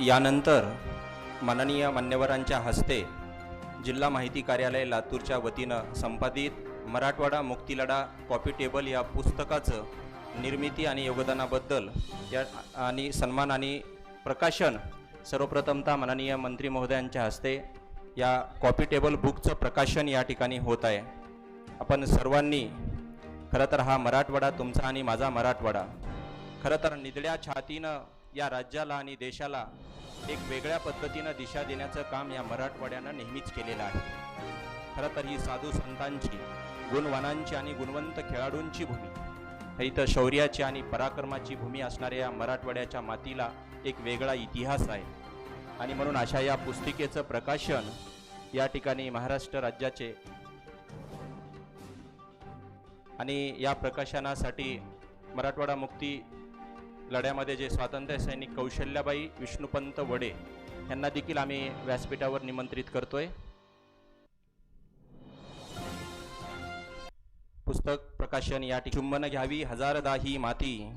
यानंतर माननीय मान्यवरांच्या हस्ते जिल्हा माहिती कार्यालय लातूरच्या वतीनं संपादित मराठवाडा मुक्तीलढा कॉपी टेबल या पुस्तकाचं निर्मिती आणि योगदानाबद्दल या आणि सन्मान आणि प्रकाशन सर्वप्रथमतः माननीय मंत्री महोदयांच्या हस्ते या कॉपी टेबल बुकचं प्रकाशन या ठिकाणी होत आहे. आपण सर्वांनी खरं तर हा मराठवाडा तुमचा आणि माझा मराठवाडा. खरं तर निदड्या छातीनं या राज्याला आणि देशाला एक वेगळ्या पद्धतीनं दिशा देण्याचं काम या मराठवाड्यानं नेहमीच केलेलं आहे. खरं तर ही साधू संतांची गुणवानांची आणि गुणवंत खेळाडूंची भूमी इथं शौर्याची आणि पराक्रमाची भूमी असणाऱ्या या मराठवाड्याच्या मातीला एक वेगळा इतिहास आहे. आणि म्हणून अशा या पुस्तिकेचं प्रकाशन या ठिकाणी महाराष्ट्र राज्याचे आणि या प्रकाशनासाठी मराठवाडा मुक्ती लढ्यामध्ये जे स्वातंत्र्य सैनिक कौशल्याबाई विष्णुपंत वडे यांना देखील आम्ही व्यासपीठावर निमंत्रित करतोय. पुस्तक प्रकाशन या चुंबन घ्यावी हजारदा ही माती.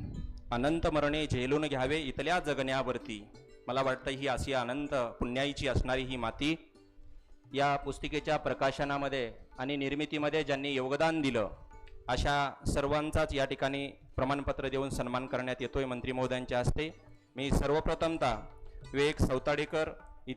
अनंत मरणे झेलून घ्यावे इथल्या जगण्यावरती. मला वाटतं ही अशी अनंत पुण्याईची असणारी ही माती. या पुस्तिकेच्या प्रकाशनामध्ये आणि निर्मितीमध्ये ज्यांनी योगदान दिलं अशा सर्वांचाच या ठिकाणी प्रमाणपत्र देऊन सन्मान करण्यात येतोय मंत्री महोदयांच्या हस्ते. मी सर्वप्रथमतः विवेक सौताडेकर